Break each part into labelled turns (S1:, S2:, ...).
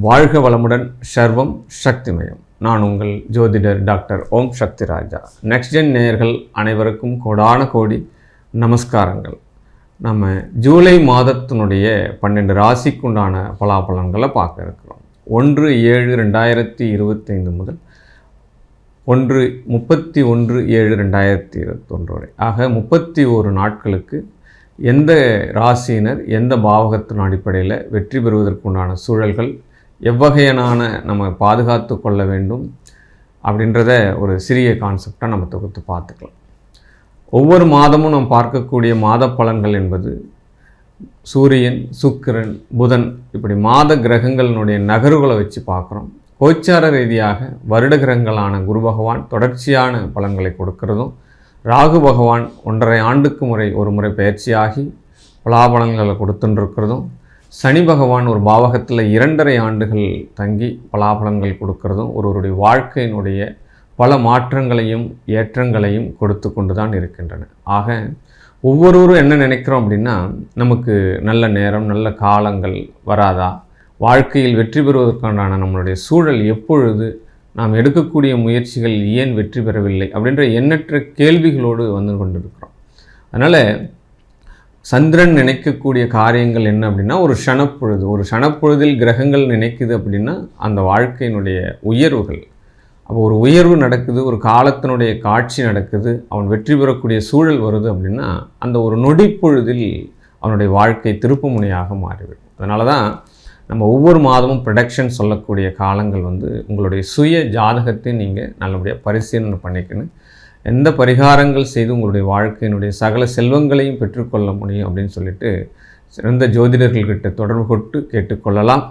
S1: வாழ்க வளமுடன் சர்வம் சக்திமயம். நான் உங்கள் ஜோதிடர் doctor Om Sakthi Raja. Next gen நேயர்கள் அனைவருக்கும் கோடான கோடி நமஸ்காரங்கள். நம்ம ஜூலை மாதத்தினுடைய பன்னெண்டு ராசிக்குண்டான பலாபலன்களை பார்க்க இருக்கிறோம். ஒன்று ஏழு ரெண்டாயிரத்தி இருபத்தைந்து முதல் ஒன்று முப்பத்தி ஒன்று ஏழு ரெண்டாயிரத்தி இருபத்தொன்று வரை ஆக முப்பத்தி ஒரு நாட்களுக்கு எந்த ராசியினர் எந்த பாவகத்தின் அடிப்படையில் வெற்றி பெறுவதற்குண்டான சூழல்கள் எவ்வகையனான நம்ம பாதுகாத்து கொள்ள வேண்டும் அப்படின்றத ஒரு சிறிய கான்செப்டாக நம்ம தொகுத்து பார்த்துக்கலாம். ஒவ்வொரு மாதமும் நாம் பார்க்கக்கூடிய மாத பலன்கள் என்பது சூரியன் சுக்கிரன் புதன் இப்படி மாத கிரகங்களினுடைய நகர்வுகளை வச்சு பார்க்குறோம். கோச்சார ரீதியாக வருட கிரகங்களான குரு பகவான் தொடர்ச்சியான பலன்களை கொடுக்கிறதும் ராகு பகவான் ஒன்றரை ஆண்டுக்கு முறை ஒரு முறை பயிற்சியாகி பலாபலன்களை கொடுத்துட்டுருக்கிறதும் சனி பகவான் ஒரு பாவகத்தில் இரண்டரை ஆண்டுகள் தங்கி பலாபலன்கள் கொடுக்கறதும் ஒருவருடைய வாழ்க்கையினுடைய பல மாற்றங்களையும் ஏற்றங்களையும் கொடுத்து கொண்டு தான் இருக்கின்றன. ஆக ஒவ்வொருவரும் என்ன நினைக்கிறோம் அப்படின்னா நமக்கு நல்ல நேரம் நல்ல காலங்கள் வராதா? வாழ்க்கையில் வெற்றி பெறுவதற்கான நம்மளுடைய சூழல் எப்பொழுது? நாம் எடுக்கக்கூடிய முயற்சிகள் ஏன் வெற்றி பெறவில்லை? அப்படின்ற எண்ணற்ற கேள்விகளோடு வந்து கொண்டிருக்கிறோம். அதனால் சந்திரன் நினைக்கக்கூடிய காரியங்கள் என்ன அப்படின்னா ஒரு ஷணப்பொழுது ஒரு ஷணப்பொழுதில் கிரகங்கள் நினைக்குது அப்படின்னா அந்த வாழ்க்கையினுடைய உயர்வுகள். அப்போ ஒரு உயர்வு நடக்குது ஒரு காலத்தினுடைய காட்சி நடக்குது அவன் வெற்றி பெறக்கூடிய சூழல் வருது அப்படின்னா அந்த ஒரு நொடிப்பொழுதில் அவனுடைய வாழ்க்கை திருப்புமுனையாக மாறிவிடும். அதனால தான் நம்ம ஒவ்வொரு மாதமும் ப்ரொடக்ஷன் சொல்லக்கூடிய காலங்கள் வந்து உங்களுடைய சுய ஜாதகத்தை நீங்கள் நல்லபடியாக பரிசீலனை பண்ணிக்கணும். எந்த பரிகாரங்கள் செய்து உங்களுடைய வாழ்க்கையினுடைய சகல செல்வங்களையும் பெற்றுக்கொள்ள முடியும் அப்படின்னு சொல்லிட்டு சிறந்த ஜோதிடர்கள்கிட்ட தொடர்பு கொண்டு கேட்டுக்கொள்ளலாம்.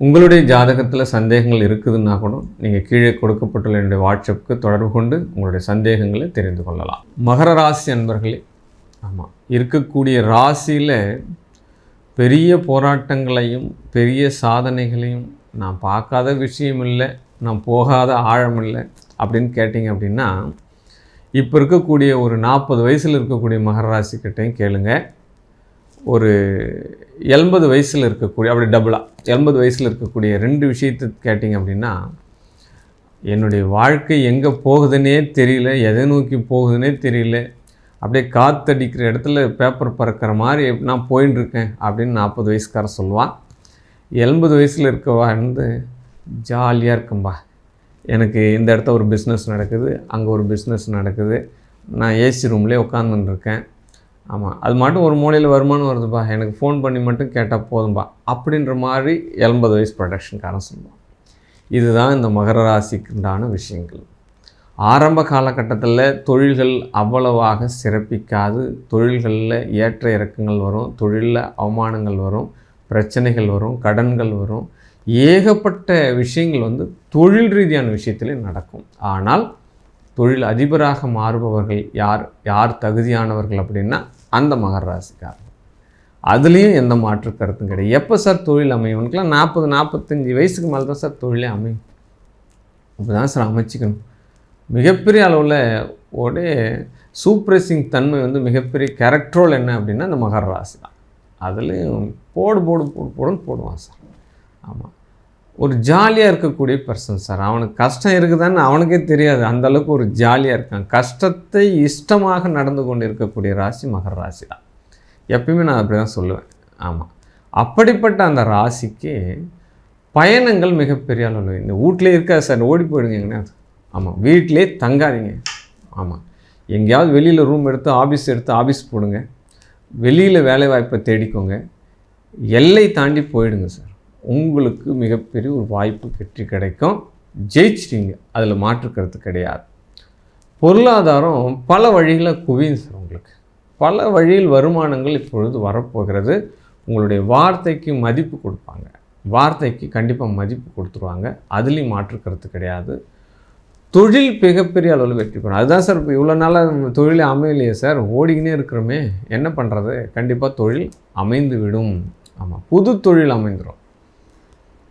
S1: உங்களுடைய ஜாதகத்தில் சந்தேகங்கள் இருக்குதுன்னா கூட நீங்கள் கீழே கொடுக்கப்பட்டுள்ள என்னுடைய வாட்ஸ்அப்புக்கு தொடர்பு கொண்டு உங்களுடைய சந்தேகங்களை தெரிந்து கொள்ளலாம். மகர ராசி அன்பர்களே ஆமாம் இருக்கக்கூடிய ராசியில் பெரிய போராட்டங்களையும் பெரிய சாதனைகளையும் நான் பார்க்காத விஷயம் இல்லை நான் போகாத ஆழம் இல்லை அப்படின்னு கேட்டிங்க அப்படின்னா இப்போ இருக்கக்கூடிய ஒரு நாற்பது வயசில் இருக்கக்கூடிய மகராசிக்கிட்டையும் கேளுங்க. ஒரு எண்பது வயசில் இருக்கக்கூடிய அப்படி டபுளாக எண்பது வயசில் இருக்கக்கூடிய ரெண்டு விஷயத்தை கேட்டிங்க அப்படின்னா என்னுடைய வாழ்க்கை எங்கே போகுதுன்னே தெரியல எதை நோக்கி போகுதுன்னே தெரியல. அப்படியே காத்தடிக்கிற இடத்துல பேப்பர் பறக்கிற மாதிரி நான் போயின்னு இருக்கேன் அப்படின்னு நாற்பது வயசுக்காரன் சொல்லுவான். எண்பது வயசில் இருக்கவா வந்து ஜாலியாக இருக்கும்பா. எனக்கு இந்த இடத்த ஒரு பிஸ்னஸ் நடக்குது அங்கே ஒரு பிஸ்னஸ் நடக்குது. நான் ஏசி ரூம்லேயே உட்காந்துருக்கேன் ஆமாம் அது மட்டும் ஒரு மூலையில் வருமானம் வருதுப்பா. எனக்கு ஃபோன் பண்ணி மட்டும் கேட்டால் போதும்பா. அப்படின்ற மாதிரி எண்பது வயசு ப்ரொடக்ஷன்காரன் சொல்லுவான். இதுதான் இந்த மகர ராசிக்குண்டான விஷயங்கள். ஆரம்ப காலகட்டத்தில் தொழில்கள் அவ்வளவாக சிறப்பிக்காது. தொழில்களில் ஏற்ற இறக்கங்கள் வரும். தொழிலில் அவமானங்கள் வரும். பிரச்சனைகள் வரும். கடன்கள் வரும். ஏகப்பட்ட விஷயங்கள் வந்து தொழில் ரீதியான விஷயத்திலே நடக்கும். ஆனால் தொழில் அதிபராக மாறுபவர்கள் யார் யார் தகுதியானவர்கள் அப்படின்னா அந்த மகர ராசிக்காரர்கள். அதுலேயும் எந்த மாற்று கருத்தும் கிடையாது. எப்போ சார் தொழில் அமையும்க்கலாம் நாற்பது நாற்பத்தஞ்சு வயசுக்கு மேலே தான் சார் தொழிலே அமையும். அப்படி தான் சார் அமைச்சிக்கணும். மிகப்பெரிய அளவில் ஒரே சூப்ரஸிங் தன்மை வந்து மிகப்பெரிய கேரக்டரோல் என்ன அப்படின்னா இந்த மகர ராசி தான் அதுலேயும் போடு போடு போடு போடுன்னு போடுவான் சார். ஆமாம் ஒரு ஜாலியாக இருக்கக்கூடிய பர்சன் சார் அவனுக்கு கஷ்டம் இருக்குதான்னு அவனுக்கே தெரியாது. அந்த அளவுக்கு ஒரு ஜாலியாக இருக்கான். கஷ்டத்தை இஷ்டமாக நடந்து கொண்டு இருக்கக்கூடிய ராசி மகர ராசி தான். எப்பயுமே நான் அப்படி தான் சொல்லுவேன். ஆமாம் அப்படிப்பட்ட அந்த ராசிக்கு பயணங்கள் மிகப்பெரிய அளவில் இந்த வீட்டிலே இருக்காது சார் ஓடி போயிடுங்க ஆமாம் வீட்டிலே தங்காதீங்க. ஆமாம் எங்கேயாவது வெளியில் ரூம் எடுத்து ஆஃபீஸ் எடுத்து ஆஃபீஸ் போடுங்க. வெளியில் வேலை வாய்ப்பை தேடிக்கோங்க. எல்லை தாண்டி போயிடுங்க சார் உங்களுக்கு மிகப்பெரிய ஒரு வாய்ப்பு வெற்றி கிடைக்கும். ஜெயிச்சிட்டீங்க. அதில் மாற்றுக்கிறது கிடையாது. பொருளாதாரம் பல வழிகளில் குவியும் சார் உங்களுக்கு. பல வழியில் வருமானங்கள் இப்பொழுது வரப்போகிறது. உங்களுடைய வார்த்தைக்கு மதிப்பு கொடுப்பாங்க. வார்த்தைக்கு கண்டிப்பாக மதிப்பு கொடுத்துருவாங்க. அதுலேயும் மாற்றுக்கிறது கிடையாது. தொழில் மிகப்பெரிய அளவில் வெற்றி பெறும். அதுதான் சார் இப்போ இவ்வளோ நாளாக தொழிலே அமையலையே சார். ஓடிக்கினே இருக்கிறோமே. என்ன பண்ணுறது கண்டிப்பாக தொழில் அமைந்து விடும் ஆமாம் புது தொழில் அமைந்துடும்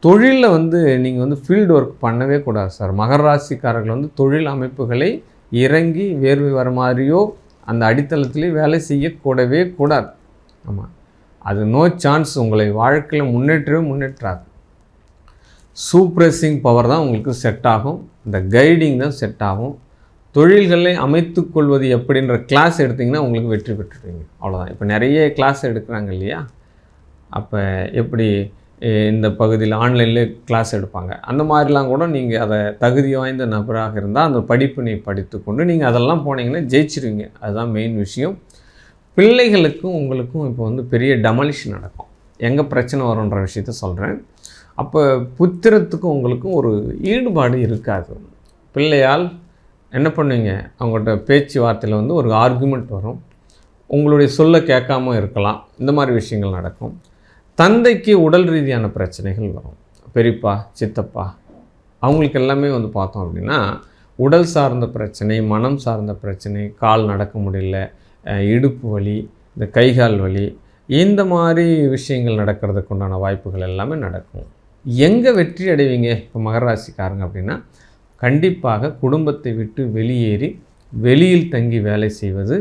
S1: தொழிலில் வந்து நீங்கள் வந்து ஃபீல்டு ஒர்க் பண்ணவே கூடாது சார் மகர ராசிக்காரர்கள் வந்து தொழில் அமைப்புகளை இறங்கி வேர்வை வர மாதிரியோ அந்த அடித்தளத்திலே வேலை செய்யக்கூடவே கூடாது. ஆமாம் அது நோ சான்ஸ் உங்களை வாழ்க்கையில் முன்னேற்றவே முன்னேற்றாது. சூப்ரெஸிங் பவர் தான் உங்களுக்கு செட் ஆகும். இந்த கைடிங் தான் செட் ஆகும். தொழில்களை அமைத்துக்கொள்வது எப்படின்ற கிளாஸ் எடுத்திங்கன்னா உங்களுக்கு வெற்றி பெற்றுருவீங்க அவ்வளோதான் இப்போ நிறைய கிளாஸ் எடுக்கிறாங்க இல்லையா? அப்போ எப்படி இந்த பகுதியில் ஆன்லைன்லேயே கிளாஸ் எடுப்பாங்க. அந்த மாதிரிலாம் கூட நீங்கள் அதை தகுதி வாய்ந்த நபராக இருந்தால் அந்த படிப்பினை படித்துக்கொண்டு நீங்கள் அதெல்லாம் போனீங்கன்னா ஜெயிச்சிருவீங்க. அதுதான் மெயின் விஷயம். பிள்ளைகளுக்கும் உங்களுக்கும் இப்போ வந்து பெரிய டெமலிஷன் நடக்கும். எங்கே பிரச்சனை வரும்ன்ற விஷயத்த சொல்கிறேன் அப்போ புத்திரத்துக்கும் உங்களுக்கும் ஒரு ஈடுபாடு இருக்காது. பிள்ளையால் என்ன பண்ணுவீங்க? அவங்கள்ட்ட பேச்சுவார்த்தையில் வந்து ஒரு ஆர்குமெண்ட் வரும். உங்களுடைய சொல்ல கேட்காம இருக்கலாம். இந்த மாதிரி விஷயங்கள் நடக்கும். தந்தைக்கு உடல் ரீதியான பிரச்சனைகள் வரும். பெரியப்பா சித்தப்பா அவங்களுக்கு எல்லாமே வந்து பார்த்தோம் அப்படின்னா உடல் சார்ந்த பிரச்சனை மனம் சார்ந்த பிரச்சனை கால் நடக்க முடியல இடுப்பு வலி இந்த கைகால் வலி இந்த மாதிரி விஷயங்கள் நடக்கிறதுக்கு உண்டான வாய்ப்புகள் எல்லாமே நடக்கும். எங்கே வெற்றி அடைவீங்க? இப்போ மகராசிக்காரங்க அப்படின்னா கண்டிப்பாக குடும்பத்தை விட்டு வெளியேறி வெளியில் தங்கி வேலை செய்வது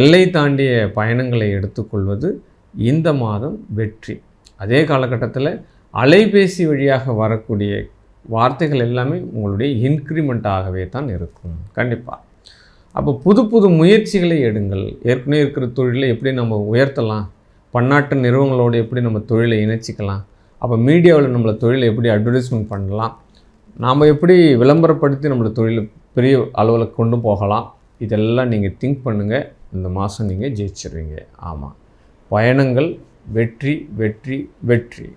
S1: எல்லை தாண்டிய பயணங்களை எடுத்துக்கொள்வது இந்த மாதம் வெற்றி. அதே காலகட்டத்தில் அலைபேசி வழியாக வரக்கூடிய வார்த்தைகள் எல்லாமே உங்களுடைய இன்க்ரிமெண்ட் ஆகவே தான் இருக்கும். கண்டிப்பாக அப்போ புது புது முயற்சிகளை எடுங்கள். ஏற்கனவே இருக்கிற தொழிலை எப்படி நம்ம உயர்த்தலாம்? பன்னாட்டு நிறுவனங்களோடு எப்படி நம்ம தொழிலை இணைச்சிக்கலாம்? அப்போ மீடியாவில் நம்மளை தொழிலை எப்படி அட்வர்டைஸ்மெண்ட் பண்ணலாம்? நாம் எப்படி விளம்பரப்படுத்தி நம்மளோட தொழிலை பெரிய அளவில் கொண்டு போகலாம்? இதெல்லாம் நீங்கள் திங்க் பண்ணுங்கள் இந்த மாதம் நீங்கள் ஜெயிச்சிருவீங்க ஆமாம். பயணங்கள் வெற்றி வெற்றி வெற்றி.